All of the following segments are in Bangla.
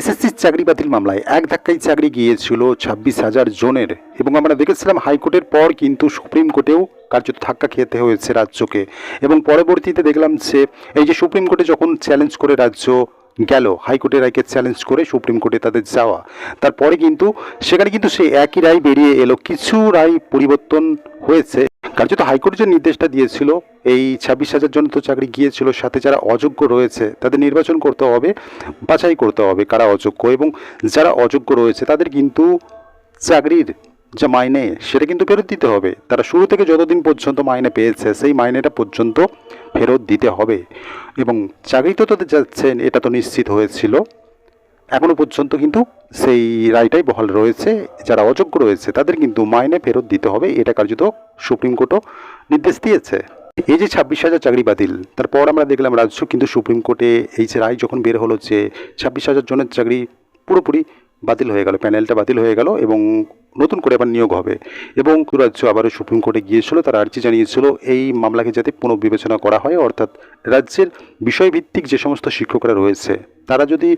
এসএসসির চাকরি বাতিল মামলায় এক ধাক্কায় চাকরি গিয়েছিল ছাব্বিশ হাজার জনের। এবং আমরা দেখেছিলাম হাইকোর্টের পর কিন্তু সুপ্রিম কোর্টেও কার্যত ধাক্কা খেতে হয়েছে রাজ্যকে। এবং পরবর্তীতে দেখলাম যে এই যে সুপ্রিম কোর্টে যখন চ্যালেঞ্জ করে রাজ্য গেল হাইকোর্টের রায়কে চ্যালেঞ্জ করে সুপ্রিম কোর্টে তাদের যাওয়া। তারপরে কিন্তু সেখানে কিন্তু সেই একই রায় বেরিয়ে এলো। কিছু রায় পরিবর্তন হয়েছে। কার্যত হাইকোর্ট যে নির্দেশটা দিয়েছিল, এই ছাব্বিশ হাজার জন তো চাকরি গিয়েছিল, সাথে যারা অযোগ্য রয়েছে, তাদের নির্বাচন করতে হবে, বাছাই করতে হবে কারা অযোগ্য এবং যারা অযোগ্য রয়েছে, তাদের কিন্তু চাকরির যে মাইনে, সেটা কিন্তু ফেরত দিতে হবে। তারা শুরু থেকে যতদিন পর্যন্ত মাইনে পেয়েছে, সেই মাইনেটা পর্যন্ত ফেরত দিতে হবে এবং চাকরি তো তাদের যাচ্ছেন, এটা তো নিশ্চিত হয়েছিল। এখনও পর্যন্ত কিন্তু সেই রায়টাই বহাল রয়েছে। যারা অযোগ্য রয়েছে, তাদের কিন্তু মাইনে ফেরত দিতে হবে। এটা কার্যত সুপ্রিম কোর্টও নির্দেশ দিয়েছে। এই যে ছাব্বিশ হাজার চাকরি বাতিল, তারপর আমরা দেখলাম রাজ্য কিন্তু সুপ্রিম কোর্টে এই যে রায় যখন বের হলো যে ছাব্বিশ হাজার জনের চাকরি পুরোপুরি বাতিল হয়ে গেল, প্যানেলটা বাতিল হয়ে গেল এবং নতুন করে আবার নিয়োগ হবে এবং রাজ্য আবারও সুপ্রিম কোর্টে গিয়েছিল, তারা আর্জি জানিয়েছিল এই মামলাকে যাতে পুনর্বিবেচনা করা হয়। অর্থাৎ রাজ্যের বিষয়ভিত্তিক যে সমস্ত শিক্ষকরা রয়েছে, তারা যদি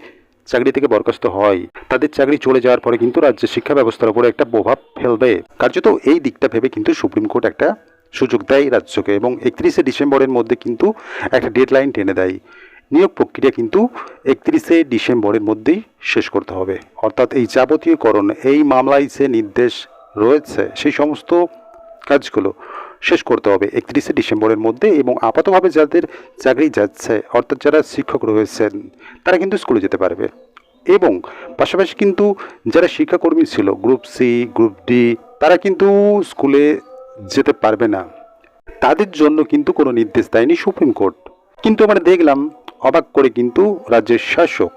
চাকরি থেকে বরখাস্ত হয়। তাদের চাকরি চলে যাওয়ার পরে কিন্তু রাজ্যের শিক্ষা ব্যবস্থার উপরে একটা প্রভাব ফেলবে। কার্যত এই দিকটা ভেবে কিন্তু সুপ্রিম কোর্ট একটা সুযোগ দেয় রাজ্যকে এবং একত্রিশে ডিসেম্বরের মধ্যে কিন্তু একটা ডেডলাইন টেনে দেয়। নিয়োগ প্রক্রিয়া কিন্তু একত্রিশে ডিসেম্বরের মধ্যেই শেষ করতে হবে। অর্থাৎ এই যাবতীয়করণ, এই মামলায় যে নির্দেশ রয়েছে, সেই সমস্ত কাজগুলো শেষ করতে হবে একত্রিশে ডিসেম্বরের মধ্যে এবং আপাতভাবে যাদের চাকরি যাচ্ছে, অর্থাৎ যারা শিক্ষক রয়েছেন, তারা কিন্তু স্কুলে যেতে পারবে। এবং পাশাপাশি কিন্তু যারা শিক্ষাকর্মী ছিল, গ্রুপ সি, গ্রুপ ডি, তারা কিন্তু স্কুলে যেতে পারবে না। তাদের জন্য কিন্তু কোনো নির্দেশ দেয়নি সুপ্রিম কোর্ট। কিন্তু আমরা দেখলাম, অবাক করে কিন্তু রাজ্যের শাসক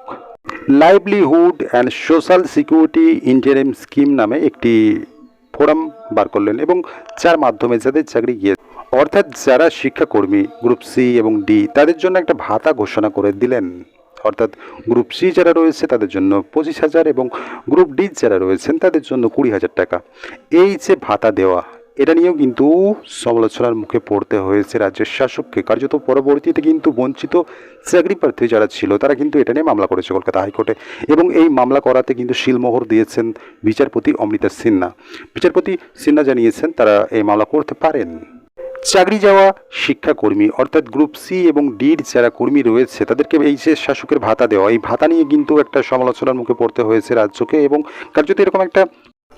livelihood and social security interim scheme নামে একটি ফোরাম বার করলেন এবং যার মাধ্যমে যাদের চাকরি গিয়ে অর্থাৎ যারা শিক্ষাকর্মী, গ্রুপ সি এবং ডি, তাদের জন্য একটা ভাতা ঘোষণা করে দিলেন। অর্থাৎ গ্রুপ সি যারা রয়েছে তাদের জন্য পঁচিশ হাজার এবং গ্রুপ ডি যারা রয়েছেন তাদের জন্য কুড়ি হাজার টাকা। এই যে ভাতা দেওয়া এটা নিয়েও কিন্তু সমালোচনার মুখে পড়তে হয়েছে রাজ্যের শাসককে। কার্যত পরবর্তীতে কিন্তু বঞ্চিত চাকরি প্রার্থী যারা ছিল, তারা কিন্তু এটা নিয়ে মামলা করেছে কলকাতা হাইকোর্টে। এবং এই মামলা করাতে কিন্তু শিলমোহর দিয়েছেন বিচারপতি অমৃতা সিনহা। বিচারপতি সিনহা জানিয়েছেন তারা এই মামলা করতে পারেন। চাকরি যাওয়া শিক্ষাকর্মী অর্থাৎ গ্রুপ সি এবং ডির যারা কর্মী রয়েছে, তাদেরকে এই যে শাসকের ভাতা দেওয়া, এই ভাতা নিয়ে কিন্তু একটা সমালোচনার মুখে পড়তে হয়েছে রাজ্যকে। এবং কার্যত এরকম একটা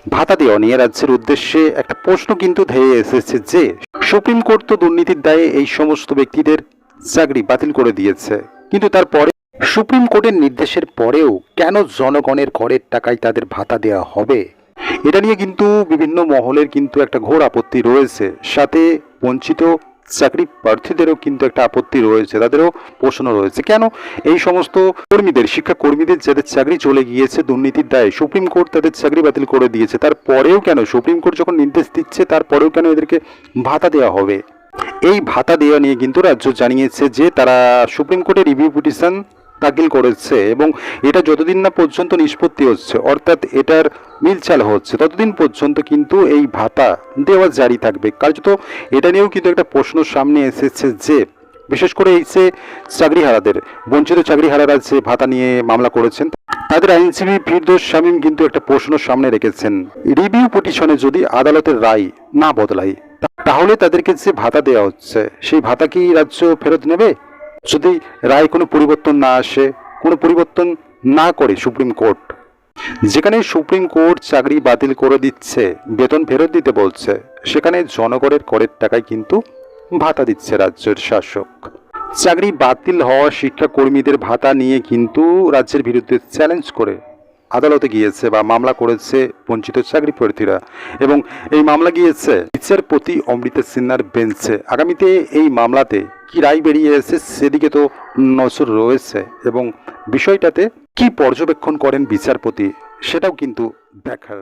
ভাতা দেওয়া নিয়ে রাজ্যের উদ্দেশ্যে একটা প্রশ্ন কিন্তু ধেয়ে এসেছে যে, সুপ্রিম কোর্ট তো দুর্নীতির দায়ে এই সমস্ত ব্যক্তিদের চাকরি বাতিল করে দিয়েছে। কিন্তু তারপরে সুপ্রিম কোর্টের নির্দেশের পরেও কেন জনগণের ঘরের টাকায় তাদের ভাতা দেওয়া হবে? এটা নিয়ে কিন্তু বিভিন্ন মহলের কিন্তু একটা ঘোর আপত্তি রয়েছে। সাথে বঞ্চিত চাকরি প্রার্থীদেরও কিন্তু একটা আপত্তি রয়েছে, তাদেরও প্রশ্ন রয়েছে। কেন এই সমস্ত কর্মীদের শিক্ষা কর্মীদের যাদের চাকরি চলে গিয়েছে, দুর্নীতির দায়ে সুপ্রিম কোর্ট তাদের চাকরি বাতিল করে দিয়েছে, তারপরেও কেন? সুপ্রিম কোর্ট যখন নির্দেশ দিচ্ছে, তারপরেও কেন এদেরকে ভাতা দেওয়া হবে? এই ভাতা দেওয়া নিয়ে কিন্তু রাজ্য জানিয়েছে যে তারা সুপ্রিম কোর্টে রিভিউ পিটিশন দাখিল করেছে এবং এটা যতদিন না পর্যন্ত নিষ্পত্তি হচ্ছে, অর্থাৎ এটার মিলচাল হচ্ছে, ততদিন পর্যন্ত কিন্তু এই ভাতা দেওয়া জারি থাকবে। কার্যত এটা নিয়েও কিন্তু একটা প্রশ্ন সামনে এসেছে যে, বিশেষ করে এই যে চাকরিহারাদের, বঞ্চিত চাকরিহারারা যে ভাতা নিয়ে মামলা করেছেন, তাদের আইনজীবী ফিরদোস শামীম কিন্তু একটা প্রশ্ন সামনে রেখেছেন। রিভিউ পিটিশনে যদি আদালতের রায় না বদলায় তাহলে তাদেরকে যে ভাতা দেওয়া হচ্ছে, সেই ভাতা কি রাজ্য ফেরত নেবে? যদি রায় কোনো পরিবর্তন না আসে, কোনো পরিবর্তন না করে সুপ্রিম কোর্ট। যেখানে সুপ্রিম কোর্ট চাকরি বাতিল করে দিচ্ছে, বেতন ফেরত দিতে বলছে, সেখানে জনগণের করের টাকায় কিন্তু ভাতা দিচ্ছে রাজ্যের শাসক। চাকরি বাতিল হওয়া শিক্ষাকর্মীদের ভাতা নিয়ে কিন্তু রাজ্যের বিরুদ্ধে চ্যালেঞ্জ করে আদালতে গিয়েছে বা মামলা করেছে বঞ্চিত চাকরি প্রার্থীরা এবং এই মামলা গিয়েছে, বিচারপতি অমৃতা সিনহার বেঞ্চে। আগামীতে এই মামলাতে কি রায় বেরিয়ে এসেছে সেদিকে তো নজর রয়েছে এবং বিষয়টাতে কি পর্যবেক্ষণ করেন বিচারপতি, সেটাও কিন্তু দেখার